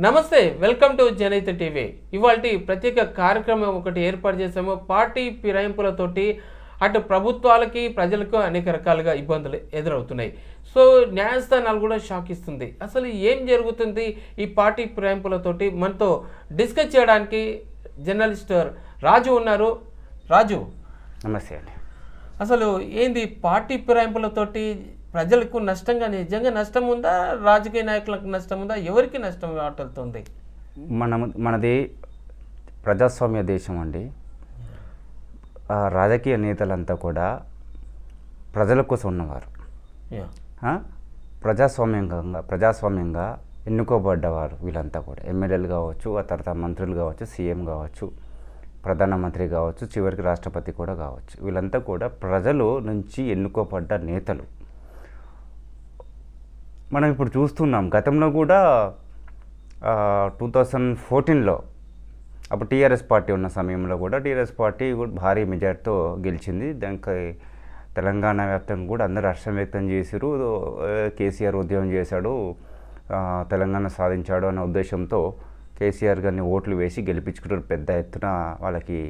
నమస్తే welcome to జనైత TV. ఇవాళ ప్రత్యేక కార్యక్రమం ఒకటి ఏర్పాటు చేసాము పార్టీ ఫిరాయింపులతోటి అటు ప్రభుత్వాలకి ప్రజలకు అనేక రకాలుగా ఇబ్బందులు ఎదురవుతున్నాయి. సో న్యాయస్థానాలు కూడా షాక్ ఇస్తుంది అసలు ఏం జరుగుతుంది ఈ పార్టీ ఫిరాయింపులతోటి? మనతో డిస్కస్ చేయడానికి జర్నలిస్ట్ రాజు ఉన్నారు. రాజు నమస్తే అండి. అసలు ఏంది పార్టీ ఫిరాయింపులతోటి ప్రజలకు నష్టంగా నిజంగా నష్టం ఉందా? రాజకీయ నాయకులకు నష్టం ఉందా? ఎవరికి నష్టం వాటిల్తుంది మనం మనది ప్రజాస్వామ్య దేశం అండి. రాజకీయ నేతలంతా కూడా ప్రజల కోసం ఉన్నవారు? ప్రజాస్వామ్యంగా ప్రజాస్వామ్యంగా ఎన్నుకోబడ్డవారు వీళ్ళంతా కూడా. ఎమ్మెల్యేలు కావచ్చు ఆ తర్వాత మంత్రులు కావచ్చు సీఎం కావచ్చు ప్రధానమంత్రి కావచ్చు చివరికి రాష్ట్రపతి కూడా కావచ్చు. వీళ్ళంతా కూడా ప్రజలు నుంచి ఎన్నుకోబడ్డ నేతలు. మనం ఇప్పుడు చూస్తున్నాం. గతంలో కూడా టూ థౌజండ్ ఫోర్టీన్లో అప్పుడు టీఆర్ఎస్ పార్టీ ఉన్న సమయంలో కూడా టీఆర్ఎస్ పార్టీ కూడా భారీ మెజార్టీతో గెలిచింది. దానికి తెలంగాణ వ్యాప్తంగా కూడా అందరూ హర్షం వ్యక్తం చేశారు కేసీఆర్ ఉద్యమం చేశాడు. తెలంగాణ సాధించాడు అనే ఉద్దేశంతో కేసీఆర్ గారిని ఓట్లు వేసి గెలిపించుకున్నారు. పెద్ద ఎత్తున వాళ్ళకి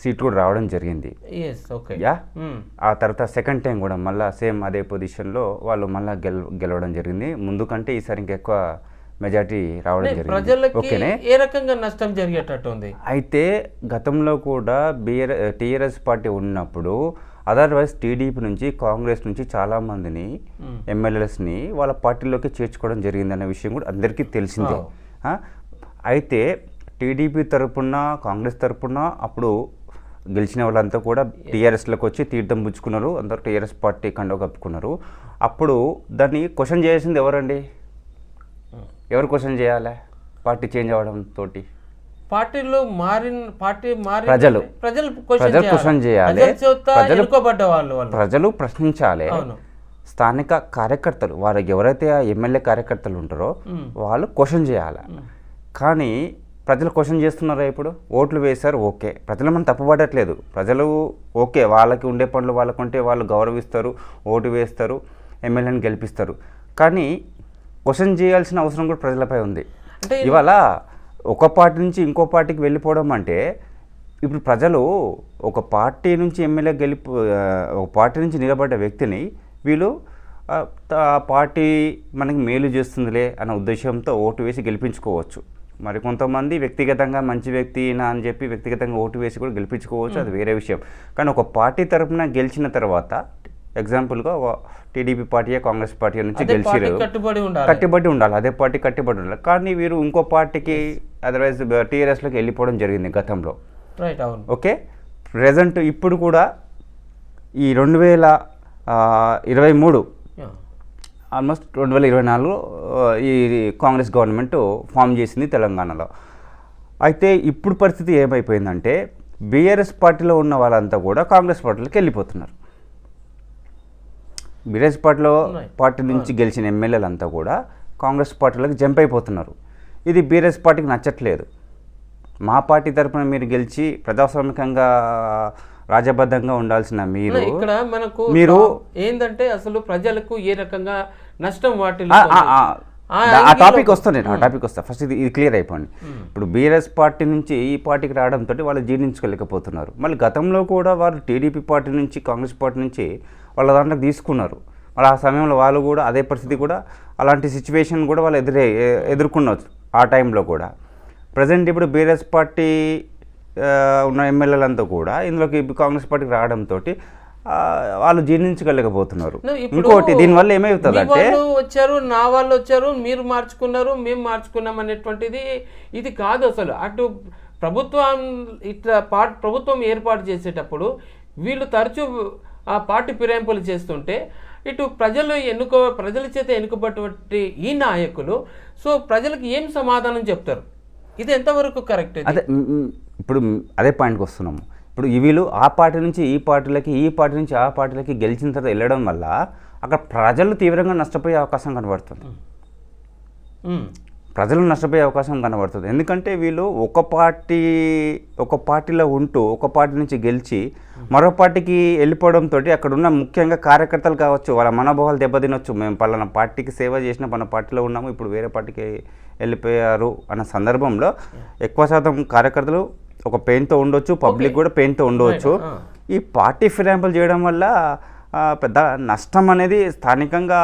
సీట్ కూడా రావడం జరిగింది. యా? మ్మ్. ఆ తర్వాత సెకండ్ టైం కూడా మళ్ళీ సేమ్ అదే పొజిషన్లో వాళ్ళు మళ్ళీ గెల గెలవడం జరిగింది. ముందు కంటే ఈసారి ఇంకెక్కువ మెజార్టీ రావడం జరిగింది. ఓకేనే? ఏ రకంగా నష్టం జరిగేటట్టు ఉంది? అయితే గతంలో కూడా బిఆర్ టీఆర్ఎస్ పార్టీ ఉన్నప్పుడు అదర్వైజ్ టీడీపీ నుంచి కాంగ్రెస్ నుంచి చాలామందిని మ్మ్. ఎమ్మెల్యేస్ని వాళ్ళ పార్టీలోకి చేర్చుకోవడం జరిగిందన్న విషయం కూడా అందరికీ తెలిసిందే. Oh. అయితే టీడీపీ తరపున కాంగ్రెస్ తరపున అప్పుడు గెలిచిన వాళ్ళంతా కూడా టీఆర్ఎస్లోకి వచ్చి తీర్థం పుచ్చుకున్నారు. అందరూ టీఆర్ఎస్ పార్టీ కండవ కప్పుకున్నారు. అప్పుడు దాన్ని క్వశ్చన్ చేయాల్సింది ఎవరండి? ఎవరు క్వశ్చన్ చేయాలి? పార్టీ చేంజ్ అవ్వడం తోటి. పార్టీలో మారిన పార్టీ మారి ప్రజలు. ప్రజలు క్వశ్చన్ ప్రజలు క్వశ్చన్ చేయాలి. ప్రజల వాళ్ళు ప్రజలు ప్రశ్నించాలి. స్థానిక కార్యకర్తలు వారికి ఎవరైతే ఆ ఎమ్మెల్యే కార్యకర్తలు ఉంటారో మ్మ్. వాళ్ళు క్వశ్చన్ చేయాలి. కానీ ప్రజలు క్వశ్చన్ చేస్తున్నారా ఇప్పుడు? ఓట్లు వేశారు ఓకే. ప్రజలు మనం తప్పుపడట్లేదు. ప్రజలు ఓకే వాళ్ళకి ఉండే పనులు వాళ్ళకు ఉంటే వాళ్ళు గౌరవిస్తారు ఓటు వేస్తారు ఎమ్మెల్యేని గెలిపిస్తారు. కానీ క్వశ్చన్ చేయాల్సిన అవసరం కూడా ప్రజలపై ఉంది. ఇవాళ ఒక పార్టీ నుంచి ఇంకో పార్టీకి వెళ్ళిపోవడం అంటే ఇప్పుడు ప్రజలు ఒక పార్టీ నుంచి ఎమ్మెల్యే గెలిపి ఒక పార్టీ నుంచి నిలబడ్డ వ్యక్తిని వీళ్ళు ఆ పార్టీ మనకి మేలు చేస్తుందిలే అన్న ఉద్దేశంతో ఓటు వేసి గెలిపించుకోవచ్చు. మరి కొంతమంది వ్యక్తిగతంగా మంచి వ్యక్తి నా అని చెప్పి వ్యక్తిగతంగా ఓటు వేసి కూడా గెలిపించుకోవచ్చు అది వేరే విషయం. కానీ ఒక పార్టీ తరపున గెలిచిన తర్వాత ఎగ్జాంపుల్గా టీడీపీ పార్టీ కాంగ్రెస్ పార్టీ నుంచి గెలిచిరు కట్టుబడి ఉండాలి. అదే పార్టీ కట్టుబడి ఉండాలి. కానీ వీరు ఇంకో పార్టీకి అదర్వైజ్ టీఆర్ఎస్లోకి వెళ్ళిపోవడం జరిగింది గతంలో. రైట్ అవును. ఓకే? ప్రజెంట్ ఇప్పుడు కూడా ఈ రెండు వేల ఇరవై మూడు. ఆల్మోస్ట్ రెండు వేల ఇరవై నాలుగు ఈ కాంగ్రెస్ గవర్నమెంట్ ఫామ్ చేసింది తెలంగాణలో. అయితే ఇప్పుడు పరిస్థితి ఏమైపోయిందంటే బీఆర్ఎస్ పార్టీలో ఉన్న వాళ్ళంతా కూడా కాంగ్రెస్ పార్టీలోకి వెళ్ళిపోతున్నారు. బీఆర్ఎస్ పార్టీలో. పార్టీ నుంచి గెలిచిన ఎమ్మెల్యేలంతా కూడా కాంగ్రెస్ పార్టీలోకి జంప్ అయిపోతున్నారు ఇది బీఆర్ఎస్ పార్టీకి నచ్చట్లేదు. మా పార్టీ తరపున మీరు గెలిచి ప్రజాస్వామికంగా రాజబద్ధంగా ఉండాల్సిన మీరు. ఇక్కడ మనకు మీరు ఏంటంటే అసలు ప్రజలకు ఏ రకంగా నష్టం వాటిల్ ఆ, టాపిక్ వస్తాను నేను ఆ టాపిక్ వస్తా. ఫస్ట్ ఇది ఇది క్లియర్ అయిపోయింది ఇప్పుడు బీఆర్ఎస్ పార్టీ నుంచి ఈ పార్టీకి రావడంతో వాళ్ళు జీర్ణించుకోలేకపోతున్నారు. మళ్ళీ గతంలో కూడా వారు టీడీపీ పార్టీ నుంచి కాంగ్రెస్ పార్టీ నుంచి వాళ్ళ దాంట్లో తీసుకున్నారు. మళ్ళీ ఆ సమయంలో వాళ్ళు కూడా అదే పరిస్థితి కూడా అలాంటి సిచ్యువేషన్ కూడా వాళ్ళు ఎదురే ఎ- ఎదుర్కొనవచ్చు ఆ టైంలో కూడా. ప్రజెంట్ ఇప్పుడు బీఆర్ఎస్ పార్టీ ఉన్న ఎమ్మెల్యేలంతా కూడా ఇందులోకి కాంగ్రెస్ పార్టీకి రావడంతో వాళ్ళు జీర్ణించగలేకపోతున్నారు ఇంకోటి దీనివల్ల ఏమవుతుంది మీ అంటే వచ్చారు నా వాళ్ళు వచ్చారు మీరు మార్చుకున్నారు మేము మార్చుకున్నాం అనేటువంటిది ఇది కాదు అసలు. అటు ప్రభుత్వం ఇట్లా పార్ట్ ప్రభుత్వం ఏర్పాటు చేసేటప్పుడు వీళ్ళు తరచూ ఆ పార్టీ ఫిరాయింపులు చేస్తుంటే ఇటు ప్రజలు ఎన్నుకో ప్రజల చేత ఎన్నుకోబట్టి ఈ నాయకులు సో ప్రజలకు ఏం సమాధానం చెప్తారు? ఇది ఎంతవరకు కరెక్ట్ అదే ఇప్పుడు అదే పాయింట్కి వస్తున్నాము. ఇప్పుడు వీళ్ళు ఆ పార్టీ నుంచి ఈ పార్టీలకి ఈ పార్టీ నుంచి ఆ పార్టీలకి గెలిచిన తర్వాత వెళ్ళడం వల్ల అక్కడ ప్రజలు తీవ్రంగా నష్టపోయే అవకాశం కనబడుతుంది. ప్రజలు నష్టపోయే అవకాశం కనబడుతుంది. ఎందుకంటే వీళ్ళు ఒక పార్టీ ఒక పార్టీలో ఉంటూ ఒక పార్టీ నుంచి గెలిచి మరో పార్టీకి వెళ్ళిపోవడంతో అక్కడ ఉన్న ముఖ్యంగా కార్యకర్తలు కావచ్చు వాళ్ళ మనోభావాలు దెబ్బతినొచ్చు. మేము పలానా పార్టీకి సేవ చేసిన మన పార్టీలో ఉన్నాము ఇప్పుడు వేరే పార్టీకి వెళ్ళిపోయారు అన్న సందర్భంలో ఎక్కువ శాతం కార్యకర్తలు ఒక పెయిన్తో ఉండొచ్చు పబ్లిక్ కూడా పెయిన్తో ఉండవచ్చు. ఈ పార్టీ ఫిరాయింపులు చేయడం వల్ల పెద్ద నష్టం అనేది స్థానికంగా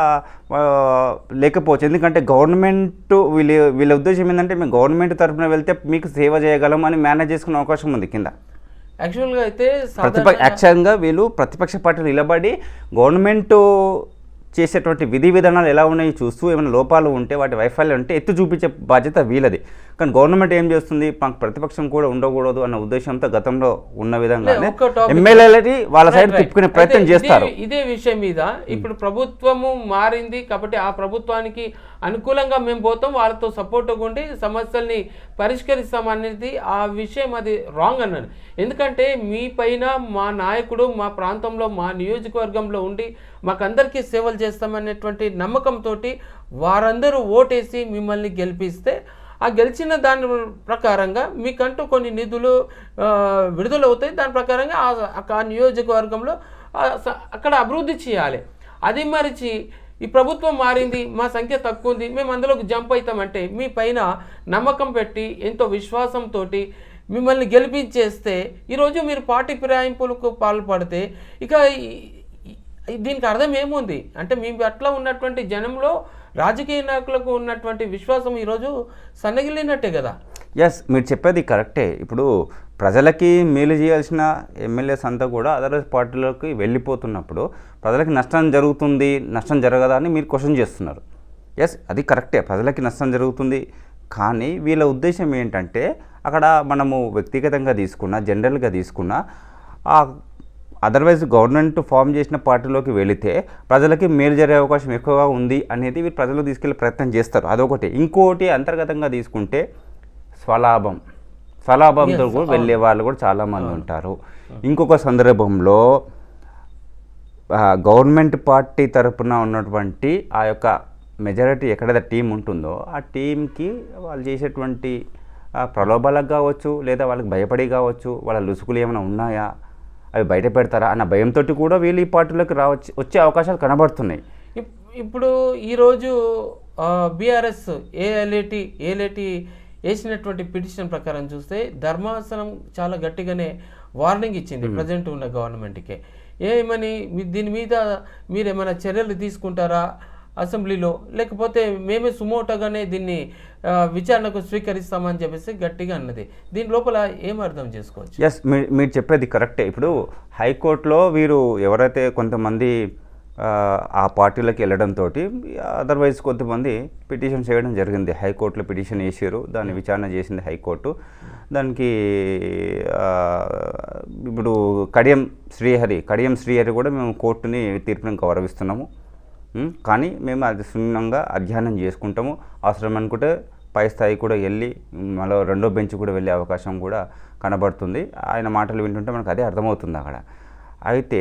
లేకపోవచ్చు. ఎందుకంటే గవర్నమెంట్ వీళ్ళ వీళ్ళ ఉద్దేశం ఏంటంటే మేము గవర్నమెంట్ తరఫున వెళ్తే మీకు సేవ చేయగలం అని మేనేజ్ చేసుకునే అవకాశం ఉంది కింద. యాక్చువల్గా అయితే ప్రతిపక్ష యాక్చువల్గా వీళ్ళు ప్రతిపక్ష పార్టీలు నిలబడి గవర్నమెంట్ చేసేటువంటి విధి విధానాలు ఎలా ఉన్నాయో చూస్తూ ఏమైనా లోపాలు ఉంటే వాటి వైఫల్యం ఉంటే ఎత్తు చూపించే బాధ్యత వీళ్ళది. కానీ గవర్నమెంట్ ఏం చేస్తుంది? మాకు ప్రతిపక్షం కూడా ఉండకూడదు అన్న ఉద్దేశంతో గతంలో ఉన్న topic- ఎమ్మెల్యేలని వాళ్ళ సైడ్. తిప్పుకునే ప్రయత్నం చేస్తారు. ఇదే- ఇదే విషయం మీద ఇప్పుడు ప్రభుత్వము మారింది కాబట్టి ఆ ప్రభుత్వానికి అనుకూలంగా మేము పోతాం వాళ్ళతో సపోర్ట్గా ఉండి సమస్యల్ని పరిష్కరిస్తాం అనేది ఆ విషయం అది రాంగ్ అన్నాను ఎందుకంటే మీ పైన మా నాయకుడు మా ప్రాంతంలో మా నియోజకవర్గంలో ఉండి మాకందరికీ సేవలు చేస్తామనేటువంటి నమ్మకంతో వారందరూ ఓటేసి మిమ్మల్ని గెలిపిస్తే ఆ గెలిచిన దాని ప్రకారంగా మీకంటూ కొన్ని నిధులు విడుదలవుతాయి. దాని ప్రకారంగా ఆ- నియోజకవర్గంలో స- అక్కడ అభివృద్ధి చేయాలి. అది మరిచి ఈ ప్రభుత్వం మారింది మా సంఖ్య తక్కువ ఉంది మేము అందులోకి జంప్ అవుతామంటే మీ పైన నమ్మకం పెట్టి ఎంతో విశ్వాసంతో మిమ్మల్ని గెలిపించేస్తే ఈరోజు మీరు పార్టీ ఫిరాయింపులకు పాల్పడితే ఇక దీనికి అర్థం ఏముంది? అంటే మీ పట్ల ఉన్నటువంటి జనంలో రాజకీయ నాయకులకు ఉన్నటువంటి విశ్వాసం ఈరోజు సన్నగిలినట్టే కదా. ఎస్ మీరు చెప్పేది కరెక్టే. ఇప్పుడు ప్రజలకి మేలు చేయాల్సిన ఎమ్మెల్యేస్ అంతా కూడా అదర్ పార్టీలోకి వెళ్ళిపోతున్నప్పుడు ప్రజలకి నష్టం జరుగుతుంది నష్టం జరగదా అని మీరు క్వశ్చన్ చేస్తున్నారు. ఎస్ అది కరెక్టే. ప్రజలకి నష్టం జరుగుతుంది. కానీ వీళ్ళ ఉద్దేశం ఏంటంటే అక్కడ మనము వ్యక్తిగతంగా తీసుకున్నా జనరల్గా తీసుకున్నా ఆ అదర్వైజ్ గవర్నమెంట్ ఫామ్ చేసిన పార్టీలోకి వెళితే ప్రజలకి మేలు జరిగే అవకాశం ఎక్కువగా ఉంది అనేది వీరు ప్రజలు తీసుకెళ్ళే ప్రయత్నం చేస్తారు. అదొకటి. ఇంకోటి అంతర్గతంగా తీసుకుంటే స్వలాభం. స్వలాభంతో కూడా వెళ్ళే వాళ్ళు కూడా చాలామంది ఉంటారు. ఇంకొక సందర్భంలో గవర్నమెంట్ పార్టీ తరపున ఉన్నటువంటి ఆ యొక్క మెజారిటీ ఎక్కడైతే టీం ఉంటుందో ఆ టీంకి వాళ్ళు చేసేటువంటి ప్రలోభాలకు కావచ్చు లేదా వాళ్ళకి భయపడి కావచ్చు వాళ్ళ లుసుకులు ఏమైనా ఉన్నాయా? అవి బయట పెడతారా అన్న భయంతో కూడా వీళ్ళు ఈ పార్టీలోకి రావచ్చు వచ్చే అవకాశాలు కనబడుతున్నాయి. ఇప్- ఇప్పుడు ఈరోజు బీఆర్ఎస్ ఏఎల్ఏటి ఏలేటి వేసినటువంటి పిటిషన్ ప్రకారం చూస్తే ధర్మాసనం చాలా గట్టిగానే వార్నింగ్ ఇచ్చింది ప్రజెంట్ ఉన్న గవర్నమెంట్కి. ఏమని దీని మీద మీరు ఏమైనా చర్యలు తీసుకుంటారా? అసెంబ్లీలో. లేకపోతే మేమే సుమోటగానే దీన్ని విచారణకు స్వీకరిస్తామని చెప్పేసి గట్టిగా అన్నది. దీని లోపల ఏం అర్థం చేసుకోవచ్చు? ఎస్ మీరు మీరు చెప్పేది కరెక్టే. ఇప్పుడు హైకోర్టులో వీరు ఎవరైతే కొంతమంది ఆ, పార్టీలకు వెళ్ళడంతో అదర్వైజ్ కొంతమంది పిటిషన్ చేయడం జరిగింది. హైకోర్టులో పిటిషన్ వేసారు దాన్ని విచారణ చేసింది హైకోర్టు. దానికి ఇప్పుడు కడియం శ్రీహరి కడియం శ్రీహరి కూడా మేము కోర్టుని తీర్పును గౌరవిస్తున్నాము. కానీ మేము అది సున్నంగా అధ్యయనం చేసుకుంటాము. అవసరం అనుకుంటే పై స్థాయి కూడా వెళ్ళి మళ్ళీ రెండో బెంచ్ కూడా వెళ్ళే అవకాశం కూడా కనబడుతుంది. ఆయన మాటలు వింటుంటే మనకు అదే అర్థమవుతుంది అక్కడ. అయితే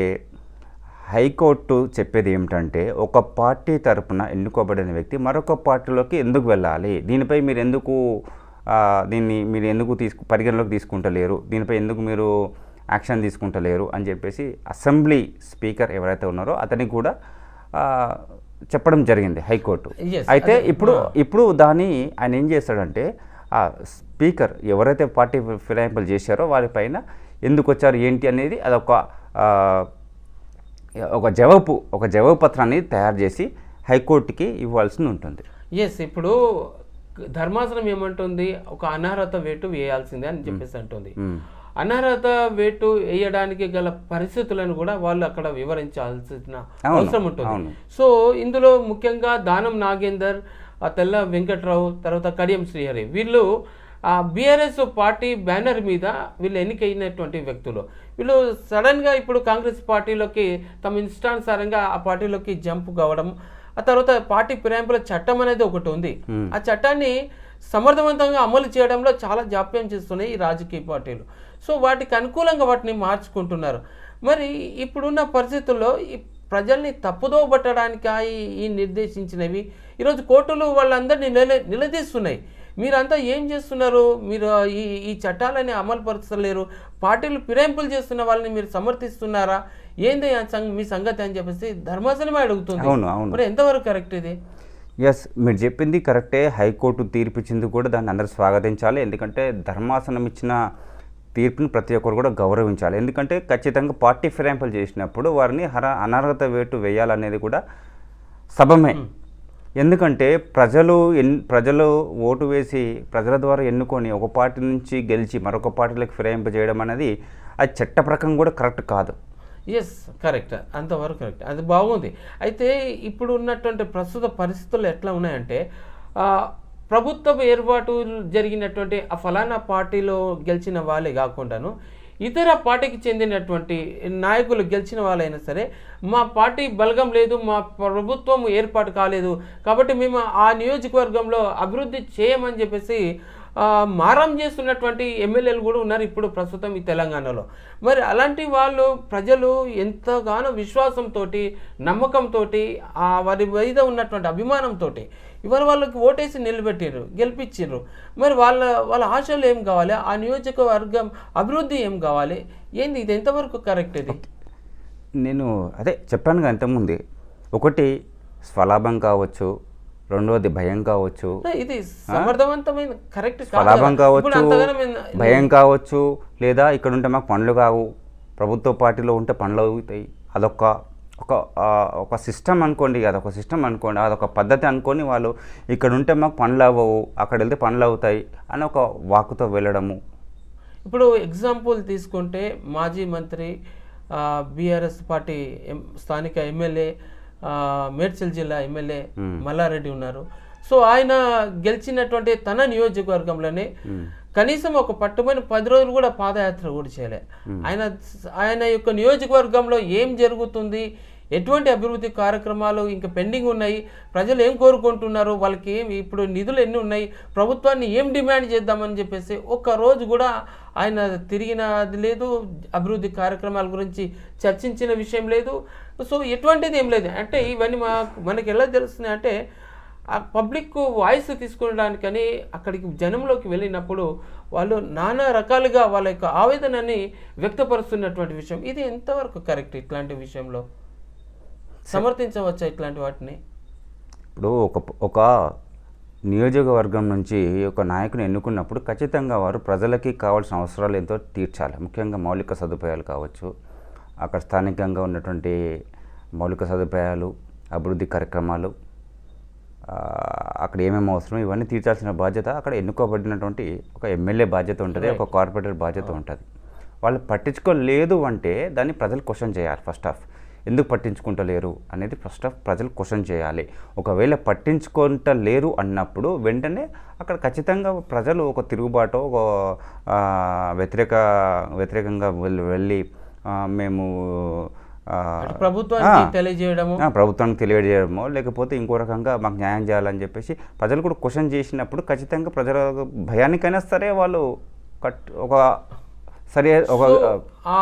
హైకోర్టు చెప్పేది ఏమిటంటే ఒక పార్టీ తరపున ఎన్నుకోబడిన వ్యక్తి మరొక పార్టీలోకి ఎందుకు వెళ్ళాలి? దీనిపై మీరు ఎందుకు దీన్ని మీరు ఎందుకు తీసుకు పరిగణలోకి తీసుకుంటలేరు? దీనిపై ఎందుకు మీరు యాక్షన్ తీసుకుంటలేరు? అని చెప్పేసి అసెంబ్లీ స్పీకర్ ఎవరైతే ఉన్నారో అతనికి కూడా చెప్పడం జరిగింది హైకోర్టు. అయితే ఇప్పుడు. ఇప్పుడు దాన్ని ఆయన ఏం చేస్తాడంటే ఆ స్పీకర్ ఎవరైతే పార్టీ ఫిరాయింపులు చేశారో వారిపైన ఎందుకు వచ్చారు ఏంటి అనేది అదొక ఒక జవాబు ఒక జవాబు పత్రాన్ని తయారు చేసి హైకోర్టుకి ఇవ్వాల్సి ఉంటుంది. ఎస్ ఇప్పుడు ధర్మాసనం ఏమంటుంది? ఒక అనర్హత వేటు వేయాల్సిందే అని చెప్పేసి అంటుంది. అనర్హత వేటు వేయడానికి గల పరిస్థితులను కూడా వాళ్ళు అక్కడ వివరించాల్సిన అవసరం ఉంటుంది. సో ఇందులో ముఖ్యంగా దానం నాగేందర్ తెల్ల వెంకట్రావు తర్వాత కడియం శ్రీహరి. వీళ్ళు ఆ బీఆర్ఎస్ పార్టీ బ్యానర్ మీద వీళ్ళు ఎన్నికైనటువంటి వ్యక్తులు. వీళ్ళు సడన్గా ఇప్పుడు కాంగ్రెస్ పార్టీలోకి తమ ఇష్టానుసారంగా ఆ పార్టీలోకి జంప్ కావడం ఆ తర్వాత పార్టీ ఫిరాయింపుల చట్టం అనేది ఒకటి ఉంది. ఆ చట్టాన్ని సమర్థవంతంగా అమలు చేయడంలో చాలా జాప్యం చేస్తున్నాయి ఈ రాజకీయ పార్టీలు. సో వాటికి అనుకూలంగా వాటిని మార్చుకుంటున్నారు. మరి ఇప్పుడున్న పరిస్థితుల్లో ఈ ప్రజల్ని తప్పుదో పట్టడానికా ఈ- నిర్దేశించినవి? ఈరోజు కోర్టులు వాళ్ళందరినీ నిల నిలదీస్తున్నాయి. మీరంతా ఏం చేస్తున్నారు? మీరు ఈ ఈ చట్టాలని అమలు పరుస్తలేరు పార్టీలు ఫిరాయింపులు చేస్తున్న వాళ్ళని మీరు సమర్థిస్తున్నారా? ఏంది మీ సంగతి అని చెప్పేసి ధర్మాసనమే అడుగుతుంది. అవును, అవును. మరి ఎంతవరకు కరెక్ట్ ఇది? ఎస్ మీరు చెప్పింది కరెక్టే. హైకోర్టు తీర్పు ఇచ్చింది కూడా దాన్ని అందరూ స్వాగతించాలి. ఎందుకంటే ధర్మాసనం ఇచ్చిన తీర్పుని ప్రతి ఒక్కరు కూడా గౌరవించాలి. ఎందుకంటే ఖచ్చితంగా పార్టీ ఫిరాయింపులు చేసినప్పుడు వారిని హర అనర్హత వేటు వేయాలనేది కూడా సబమే ఎందుకంటే ప్రజలు ఎన్ ప్రజలు ఓటు వేసి ప్రజల ద్వారా ఎన్నుకొని ఒక పార్టీ నుంచి గెలిచి మరొక పార్టీలకు ఫిరాయింపు చేయడం అనేది అది చట్ట ప్రకారం కూడా కరెక్ట్ కాదు. ఎస్ కరెక్ట్ అంతవరకు కరెక్ట్. అది బాగుంది. అయితే ఇప్పుడు ఉన్నటువంటి ప్రస్తుత పరిస్థితులు ఎట్లా ఉన్నాయంటే ప్రభుత్వ ఏర్పాటు జరిగినటువంటి ఆ ఫలానా పార్టీలో గెలిచిన వాళ్ళే కాకుండాను ఇతర పార్టీకి చెందినటువంటి నాయకులు గెలిచిన వాళ్ళైనా సరే మా పార్టీ బలగం లేదు మా ప్రభుత్వం ఏర్పాటు కాలేదు కాబట్టి మేము ఆ నియోజకవర్గంలో అభివృద్ధి చేయమని చెప్పేసి మారం చేస్తున్నటువంటి ఎమ్మెల్యేలు కూడా ఉన్నారు ఇప్పుడు ప్రస్తుతం ఈ తెలంగాణలో. మరి అలాంటి వాళ్ళు ప్రజలు ఎంతగానో విశ్వాసంతో నమ్మకంతో ఆ వారి మీద ఉన్నటువంటి అభిమానంతో ఇవాళ వాళ్ళకి ఓటేసి నిలబెట్టారు గెలిపించారు మరి వాళ్ళ వాళ్ళ ఆశలు ఏం కావాలి? ఆ నియోజకవర్గం అభివృద్ధి ఏం కావాలి? ఏంది ఇది? ఎంతవరకు కరెక్ట్ ఇది? నేను అదే చెప్పాను ఇంతకుముందు. ఒకటి స్వలాభం కావచ్చు రెండవది భయం కావచ్చు. ఇది సమర్థవంతమైన కరెక్ట్ స్వలాభం కావచ్చు భయం కావచ్చు లేదా ఇక్కడ ఉంటే మాకు పనులు కావు. ప్రభుత్వ పార్టీలో ఉంటే పనులు అవుతాయి. అదొక ఒక ఒక సిస్టమ్ అనుకోండి అదొక సిస్టమ్ అనుకోండి అదొక పద్ధతి అనుకొని వాళ్ళు ఇక్కడ ఉంటే మాకు పనులు అవ్వవు అక్కడ వెళ్తే పనులు అవుతాయి అని ఒక వాకుతో వెళ్ళడము. ఇప్పుడు ఎగ్జాంపుల్ తీసుకుంటే మాజీ మంత్రి బీఆర్ఎస్ పార్టీ స్థానిక ఎమ్మెల్యే మేడ్చల్ జిల్లా ఎమ్మెల్యే మల్లారెడ్డి ఉన్నారు. సో ఆయన గెలిచినటువంటి తన నియోజకవర్గంలోనే కనీసం ఒక పట్టుమని పది రోజులు కూడా పాదయాత్ర కూడా చేయలే. ఆయన ఆయన యొక్క నియోజకవర్గంలో ఏం జరుగుతుంది ఎటువంటి అభివృద్ధి కార్యక్రమాలు ఇంకా పెండింగ్ ఉన్నాయి? ప్రజలు ఏం కోరుకుంటున్నారు? వాళ్ళకి ఏం ఇప్పుడు నిధులు ఎన్ని ఉన్నాయి? ప్రభుత్వాన్ని ఏం డిమాండ్ చేద్దామని చెప్పేసి ఒక్క రోజు కూడా ఆయన తిరిగినది లేదు. అభివృద్ధి కార్యక్రమాల గురించి చర్చించిన విషయం లేదు. సో ఎటువంటిది ఏం లేదు. అంటే ఇవన్నీ మా మనకి ఎలా తెలుస్తున్నాయి అంటే ఆ పబ్లిక్ వాయిస్ తీసుకోవడానికని అక్కడికి జనంలోకి వెళ్ళినప్పుడు వాళ్ళు నానా రకాలుగా వాళ్ళ యొక్క ఆవేదనని వ్యక్తపరుస్తున్నటువంటి విషయం. ఇది ఎంతవరకు కరెక్ట్ ఇట్లాంటి విషయంలో? సమర్థించవచ్చా ఇట్లాంటి వాటిని? ఇప్పుడు ఒక ఒక నియోజకవర్గం నుంచి ఒక నాయకుని ఎన్నుకున్నప్పుడు ఖచ్చితంగా వారు ప్రజలకి కావాల్సిన అవసరాలు ఎంతో తీర్చాలి. ముఖ్యంగా మౌలిక సదుపాయాలు కావచ్చు అక్కడ స్థానికంగా ఉన్నటువంటి మౌలిక సదుపాయాలు అభివృద్ధి కార్యక్రమాలు అక్కడ ఏమేమి అవసరం ఇవన్నీ తీర్చాల్సిన బాధ్యత అక్కడ ఎన్నుకోబడినటువంటి ఒక ఎమ్మెల్యే బాధ్యత ఉంటుంది ఒక కార్పొరేటర్ బాధ్యత ఉంటుంది. వాళ్ళు పట్టించుకోలేదు అంటే దాన్ని ప్రజలు క్వశ్చన్ చేయాలి ఫస్ట్ ఆఫ్. ఎందుకు పట్టించుకుంటలేరు అనేది ఫస్ట్ ఆఫ్ ప్రజలు క్వశ్చన్ చేయాలి. ఒకవేళ పట్టించుకుంటలేరు అన్నప్పుడు వెంటనే అక్కడ ఖచ్చితంగా ప్రజలు ఒక తిరుగుబాటు ఒక వ్యతిరేక వ్యతిరేకంగా వెళ్ళి మేము ప్రభుత్వానికి తెలియజేయడము? ప్రభుత్వానికి తెలియజేయడమో లేకపోతే ఇంకో రకంగా మాకు న్యాయం చేయాలని చెప్పేసి ప్రజలు కూడా క్వశ్చన్ చేసినప్పుడు ఖచ్చితంగా ప్రజల భయానికైనా సరే వాళ్ళు కట్ ఒక సరే ఒక ఆ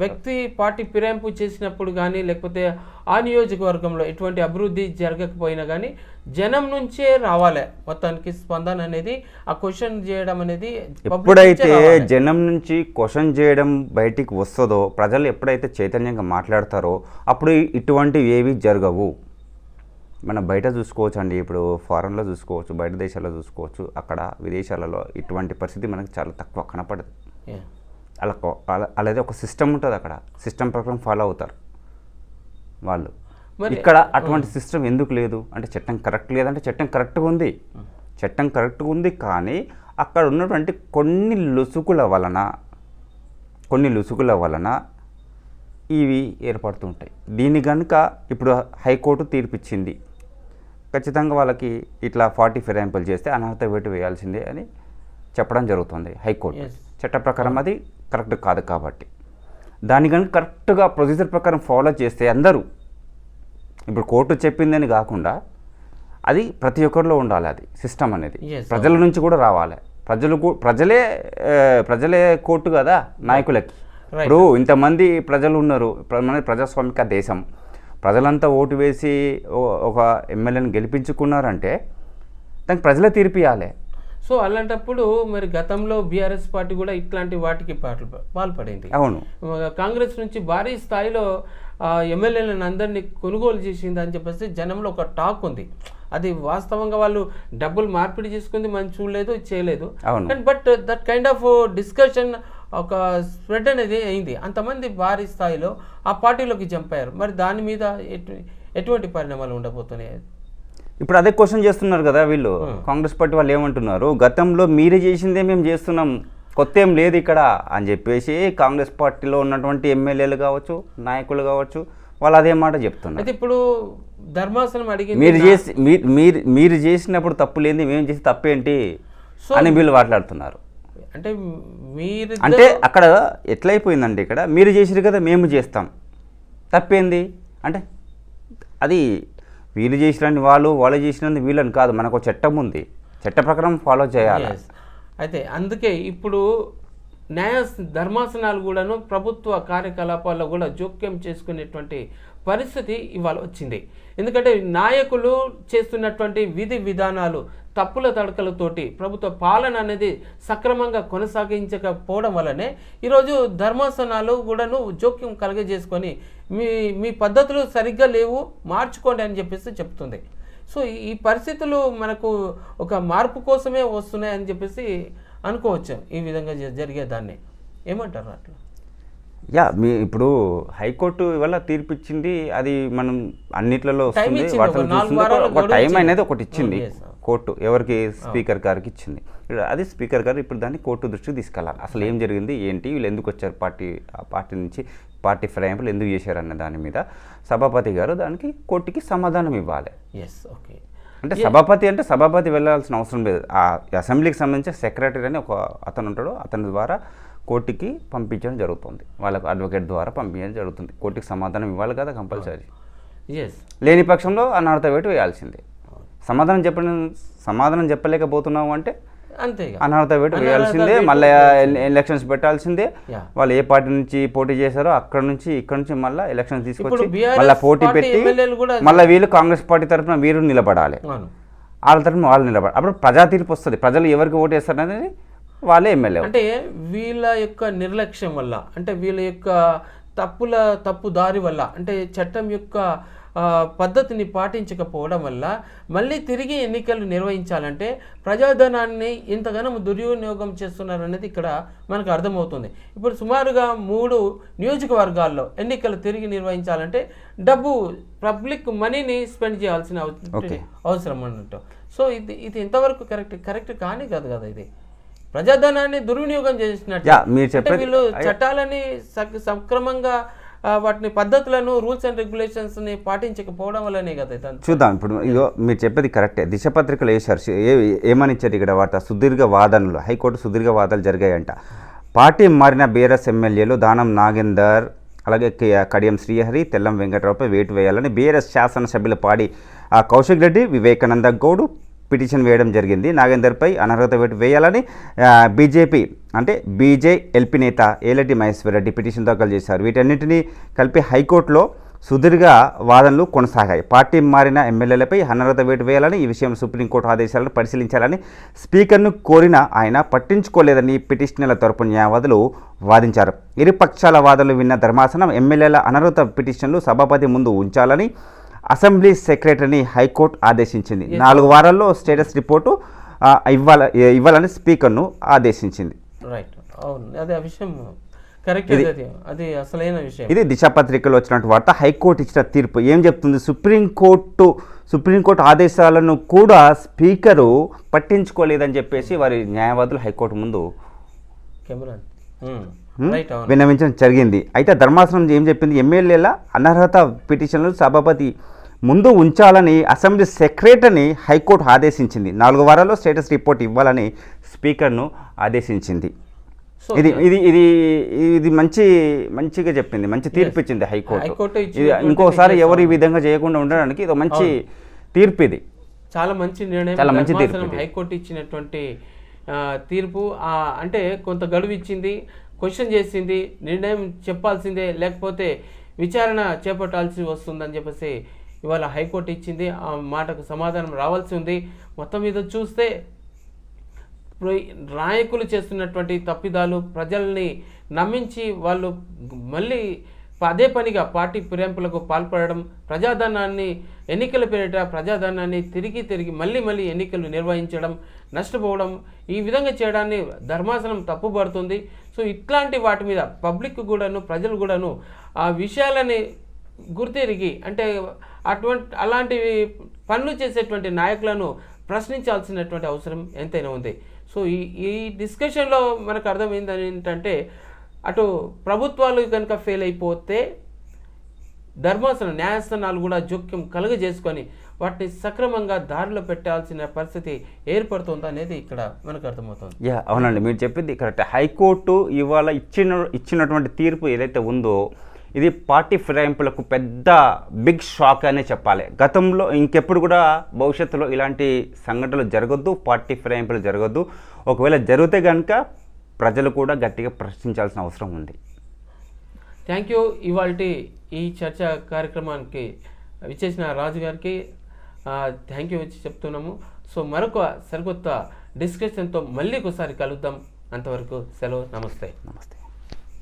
వ్యక్తి పార్టీ ఫిరాయింపు చేసినప్పుడు కానీ లేకపోతే ఆ నియోజకవర్గంలో ఎటువంటి అభివృద్ధి జరగకపోయినా కానీ జనం నుంచే రావాలి మొత్తానికి స్పందన అనేది ఆ క్వశ్చన్ చేయడం అనేది ఎప్పుడైతే. జనం నుంచి క్వశ్చన్ చేయడం బయటికి వస్తుందో ప్రజలు ఎప్పుడైతే చైతన్యంగా మాట్లాడతారో అప్పుడు ఇటువంటివి ఏవి జరగవు మనం బయట చూసుకోవచ్చు అండి ఇప్పుడు ఫారెన్లో చూసుకోవచ్చు బయట దేశాల్లో చూసుకోవచ్చు అక్కడ విదేశాలలో ఇటువంటి పరిస్థితి మనకు చాలా తక్కువ కనపడదు. అలా అలాగే ఒక సిస్టమ్ ఉంటుంది అక్కడ. సిస్టమ్ ప్రకారం ఫాలో అవుతారు వాళ్ళు. ఇక్కడ అటువంటి సిస్టమ్ ఎందుకు లేదు? అంటే చట్టం కరెక్ట్ లేదంటే చట్టం కరెక్ట్గా ఉంది. చట్టం కరెక్ట్గా ఉంది కానీ అక్కడ ఉన్నటువంటి కొన్ని లుసుకుల వలన కొన్ని లుసుకుల వలన ఇవి ఏర్పడుతుంటాయి దీన్ని కనుక ఇప్పుడు హైకోర్టు తీర్పిచ్చింది. ఖచ్చితంగా వాళ్ళకి ఇట్లా ఫార్టీ ఫిరాయింపులు చేస్తే అనర్హత వేటు వేయాల్సిందే అని చెప్పడం జరుగుతుంది హైకోర్టు. చట్ట ప్రకారం అది కరెక్ట్ కాదు కాబట్టి. దాని కనుక కరెక్ట్గా ప్రొసీజర్ ప్రకారం ఫాలో చేస్తే అందరూ ఇప్పుడు కోర్టు చెప్పిందని కాకుండా అది ప్రతి ఒక్కరిలో ఉండాలి అది సిస్టమ్ అనేది. ప్రజల నుంచి కూడా రావాలి. ప్రజలు ప్రజలే ప్రజలే కోర్టు కదా నాయకులకి. ఇప్పుడు ఇంతమంది ప్రజలు ఉన్నారు మన ప్రజాస్వామిక దేశం. ప్రజలంతా ఓటు వేసి ఒక ఎమ్మెల్యేని గెలిపించుకున్నారంటే దానికి ప్రజలే తీర్పియాలి సో అలాంటప్పుడు మరి గతంలో బీఆర్ఎస్ పార్టీ కూడా ఇట్లాంటి వాటికి పాటలు పాల్పడింది అవును. కాంగ్రెస్ నుంచి భారీ స్థాయిలో ఎమ్మెల్యేలను అందరినీ కొనుగోలు చేసింది అని చెప్పేసి జనంలో ఒక టాక్ ఉంది. అది వాస్తవంగా వాళ్ళు డబ్బులు మార్పిడి చేసుకుంది మనం చూడలేదు చేయలేదు. But that kind of discussion ఒక స్ప్రెడ్ అనేది అయింది. అంతమంది భారీ స్థాయిలో ఆ పార్టీలోకి జంప్ అయ్యారు. మరి దాని మీద ఎటు ఎటువంటి పరిణామాలు ఉండబోతున్నాయి? ఇప్పుడు అదే క్వశ్చన్ చేస్తున్నారు కదా వీళ్ళు. కాంగ్రెస్ పార్టీ వాళ్ళు ఏమంటున్నారు? గతంలో మీరే చేసిందే మేము చేస్తున్నాం. కొత్త ఏం లేదు ఇక్కడ అని చెప్పేసి కాంగ్రెస్ పార్టీలో ఉన్నటువంటి ఎమ్మెల్యేలు కావచ్చు నాయకులు కావచ్చు వాళ్ళు అదే మాట చెప్తున్నారు. అయితే ఇప్పుడు ధర్మాసనం అడిగింది మీరు చేసి మీరు మీరు చేసినప్పుడు తప్పు లేని మేము చేసి తప్పేంటి అని వీళ్ళు మాట్లాడుతున్నారు. అంటే మీరు అంటే అక్కడ ఎట్లయిపోయిందంటే ఇక్కడ? మీరు చేసిరు కదా మేము చేస్తాం. తప్పేంది? అంటే అది వీళ్ళు చేసినని వాళ్ళు వాళ్ళు చేసినందుకు వీళ్ళని కాదు మనకు చట్టం ఉంది. చట్ట ప్రకారం ఫాలో చేయాలి? అయితే అందుకే ఇప్పుడు న్యాయ ధర్మాసనాలు కూడాను ప్రభుత్వ కార్యకలాపాల్లో కూడా జోక్యం చేసుకునేటువంటి పరిస్థితి ఇవాళ వచ్చింది. ఎందుకంటే నాయకులు చేస్తున్నటువంటి విధి విధానాలు తప్పుల తడకలతోటి ప్రభుత్వ పాలన అనేది సక్రమంగా కొనసాగించకపోవడం వల్లనే ఈరోజు ధర్మాసనాలు కూడాను జోక్యం కలగజేసుకొని మీ మీ పద్ధతులు సరిగ్గా లేవు మార్చుకోండి అని చెప్పేసి చెప్తుంది. సో ఈ- పరిస్థితులు మనకు ఒక మార్పు కోసమే వస్తున్నాయి అని చెప్పేసి అనుకోవచ్చు ఈ విధంగా జరిగేదాన్ని. ఏమంటారు అట్లా? యా మీ ఇప్పుడు హైకోర్టు ఇవాళ తీర్పు ఇచ్చింది అది మనం అన్నిట్లలో వస్తుంది. నాలుగు చూస్తుంది ఒక టైం. అనేది ఒకటి ఇచ్చింది Oh. కోర్టు. ఎవరికి స్పీకర్ గారికి ఇచ్చింది. అది స్పీకర్ గారు ఇప్పుడు దాన్ని కోర్టు దృష్టికి తీసుకెళ్ళాలి అసలు ఏం జరిగింది ఏంటి వీళ్ళు ఎందుకు వచ్చారు పార్టీ ఆ పార్టీ నుంచి? పార్టీ ఫిరాయింపులు ఎందుకు చేశారు అన్న దాని మీద సభాపతి గారు దానికి కోర్టుకి సమాధానం ఇవ్వాలి. ఎస్ ఓకే అంటే సభాపతి అంటే సభాపతి వెళ్ళాల్సిన అవసరం లేదు. ఆ అసెంబ్లీకి సంబంధించిన సెక్రటరీ అని ఒక అతను ఉంటాడు అతని ద్వారా కోర్టుకి పంపించడం జరుగుతుంది. వాళ్ళకు అడ్వకేట్ ద్వారా పంపించడం జరుగుతుంది. కోర్టుకి సమాధానం ఇవ్వాలి కదా కంపల్సరీ. ఎస్ లేని పక్షంలో అనర్హత వేటు వేయాల్సిందే. సమాధానం చెప్పిన సమాధానం చెప్పలేకపోతున్నావు అంటే అంతే. అనర్హత అనర్హత వేయాల్సిందే మళ్ళీ ఎలక్షన్స్ పెట్టాల్సిందే. వాళ్ళు ఏ పార్టీ నుంచి పోటీ చేశారో అక్కడ నుంచి ఇక్కడ నుంచి మళ్ళీ ఎలక్షన్స్ తీసుకొచ్చి మళ్ళీ పోటీ పెట్టి మళ్ళీ వీళ్ళు కాంగ్రెస్ పార్టీ తరఫున వీరు నిలబడాలి. వాళ్ళ తరఫున వాళ్ళు నిలబడాలి. అప్పుడు ప్రజా తీర్పు వస్తుంది. ప్రజలు ఎవరికి ఓటు వేస్తారు అనేది వాళ్ళే ఎమ్మెల్యే. అంటే వీళ్ళ యొక్క నిర్లక్ష్యం వల్ల అంటే వీళ్ళ యొక్క తప్పుల తప్పు దారి వల్ల అంటే చట్టం యొక్క పద్ధతిని పాటించకపోవడం వల్ల మళ్ళీ తిరిగి ఎన్నికలు నిర్వహించాలంటే ప్రజాధనాన్ని ఇంతగానో దుర్వినియోగం చేస్తున్నారు అనేది ఇక్కడ మనకు అర్థమవుతుంది. ఇప్పుడు సుమారుగా మూడు నియోజకవర్గాల్లో ఎన్నికలు తిరిగి నిర్వహించాలంటే డబ్బు పబ్లిక్ మనీని స్పెండ్ చేయాల్సిన. అవసరం అన్నట్టు. సో ఇది ఇది ఎంతవరకు కరెక్ట్ కరెక్ట్ కానీ కాదు కదా ఇది. ప్రజాధనాన్ని దుర్వినియోగం చేసినట్టు. మీరు వీళ్ళు చట్టాలని సక్- సక్రమంగా వాటిని పద్ధతులను రూల్స్ అండ్ రెగ్యులేషన్స్ని పాటించకపోవడం వల్లనే కదా ఇదంతా. చూద్దాం ఇప్పుడు ఇదో మీరు చెప్పేది కరెక్టే. దిశ పత్రికలు వేశారు ఏ ఏమని ఇచ్చారు ఇక్కడ వార్త? సుదీర్ఘ వాదనలు హైకోర్టు సుదీర్ఘ వాదనలు జరిగాయంట. పార్టీ మారిన బీఆర్ఎస్ ఎమ్మెల్యేలు దానం నాగేందర్ అలాగే కడియం శ్రీహరి తెల్లం వెంకటరావుపై వేటు వేయాలని బీఆర్ఎస్ శాసనసభ్యుల పాడి ఆ కౌశిక్ రెడ్డి వివేకానంద గౌడ్ పిటిషన్ వేయడం జరిగింది. నాగేందర్పై అనర్హత వేటు వేయాలని బీజేపీ అంటే బీజేఎల్పీ నేత ఏలటి మహేశ్వరరెడ్డి పిటిషన్ దాఖలు చేశారు. వీటన్నిటిని కలిపి హైకోర్టులో సుదీర్ఘ వాదనలు కొనసాగాయి. పార్టీ మారిన ఎమ్మెల్యేలపై అనర్హత వేటు వేయాలని ఈ విషయం సుప్రీంకోర్టు ఆదేశాలను పరిశీలించాలని స్పీకర్ను కోరిన ఆయన పట్టించుకోలేదని పిటిషనర్ల తరపు న్యాయవాదులు వాదించారు. ఇరు పక్షాల వాదనలు విన్న ధర్మాసనం ఎమ్మెల్యేల అనర్హత పిటిషన్లు సభాపతి ముందు ఉంచాలని అసెంబ్లీ సెక్రటరీని హైకోర్టు ఆదేశించింది. నాలుగు వారాల్లో స్టేటస్ రిపోర్టు ఇవ్వాల ఇవ్వాలని స్పీకర్ను ఆదేశించింది. రైట్ అవును. అదే విషయం. కరెక్ట్ అది అసలైన విషయం. ఇది దిశ పత్రికలో వచ్చినటువంటి వార్త. హైకోర్టు ఇచ్చిన తీర్పు ఏం చెప్తుంది? సుప్రీంకోర్టు సుప్రీంకోర్టు ఆదేశాలను కూడా స్పీకరు పట్టించుకోలేదని చెప్పేసి వారి న్యాయవాదులు హైకోర్టు ముందు రైట్ అవును. విన్నవించడం జరిగింది. అయితే ధర్మాసనం ఏం చెప్పింది? ఎమ్మెల్యేల అనర్హత పిటిషన్లు సభాపతి ముందు ఉంచాలని అసెంబ్లీ సెక్రటరీని హైకోర్టు ఆదేశించింది. నాలుగు వారాల్లో స్టేటస్ రిపోర్ట్ ఇవ్వాలని స్పీకర్ను ఆదేశించింది. ఇది ఇది ఇది ఇది మంచి మంచిగా చెప్పింది మంచి తీర్పు ఇచ్చింది హైకోర్టు. ఇంకోసారి ఎవరు ఈ విధంగా చేయకుండా ఉండడానికి ఇది మంచి తీర్పు ఇది. చాలా మంచి నిర్ణయం చాలా మంచి తీర్పు. హైకోర్టు ఇచ్చినటువంటి తీర్పు అంటే కొంత గడువు ఇచ్చింది క్వశ్చన్ చేసింది నిర్ణయం చెప్పాల్సిందే లేకపోతే విచారణ చేపట్టాల్సి వస్తుందని చెప్పేసి ఇవాళ హైకోర్టు ఇచ్చింది ఆ మాటకు సమాధానం రావాల్సి ఉంది. మొత్తం మీద చూస్తే నాయకులు చేస్తున్నటువంటి తప్పిదాలు ప్రజల్ని నమ్మించి వాళ్ళు మళ్ళీ అదే పనిగా పార్టీ ఫిరాయింపులకు పాల్పడడం ప్రజాధనాన్ని ఎన్నికల పేరిట ప్రజాధనాన్ని తిరిగి తిరిగి మళ్ళీ మళ్ళీ ఎన్నికలు నిర్వహించడం నష్టపోవడం ఈ విధంగా చేయడాన్ని ధర్మాసనం తప్పుపడుతుంది సో ఇట్లాంటి వాటి మీద పబ్లిక్ కూడాను ప్రజలు కూడాను ఆ విషయాలని గుర్తిరిగి అంటే అటువంటి అలాంటి పనులు చేసేటువంటి నాయకులను ప్రశ్నించాల్సినటువంటి అవసరం ఎంతైనా ఉంది. సో ఈ ఈ డిస్కషన్లో మనకు అర్థమైందని ఏంటంటే అటు ప్రభుత్వాలు కనుక ఫెయిల్ అయిపోతే ధర్మాసనం న్యాయస్థానాలు కూడా జోక్యం కలుగజేసుకొని వాటిని సక్రమంగా దారిలో పెట్టాల్సిన పరిస్థితి ఏర్పడుతుంది అనేది ఇక్కడ మనకు అర్థమవుతుంది. యా అవునండి. మీరు చెప్పింది కరెక్ట్. హైకోర్టు ఇవాళ ఇచ్చిన ఇచ్చినటువంటి తీర్పు ఏదైతే ఉందో ఇది పార్టీ ఫిరాయింపులకు పెద్ద బిగ్ షాక్ అనే చెప్పాలి. గతంలో ఇంకెప్పుడు కూడా భవిష్యత్తులో ఇలాంటి సంఘటనలు జరగొద్దు పార్టీ ఫిరాయింపులు జరగొద్దు. ఒకవేళ జరిగితే కనుక ప్రజలు కూడా గట్టిగా ప్రశ్నించాల్సిన అవసరం ఉంది. Thank you. ఇవాళ ఈ చర్చ కార్యక్రమానికి విచ్చేసిన రాజు గారికి థ్యాంక్ యూ చెప్తున్నాము. సో మరొక సరికొత్త డిస్కషన్తో మళ్ళీ ఒకసారి కలుద్దాం. అంతవరకు సెలవు. నమస్తే. నమస్తే.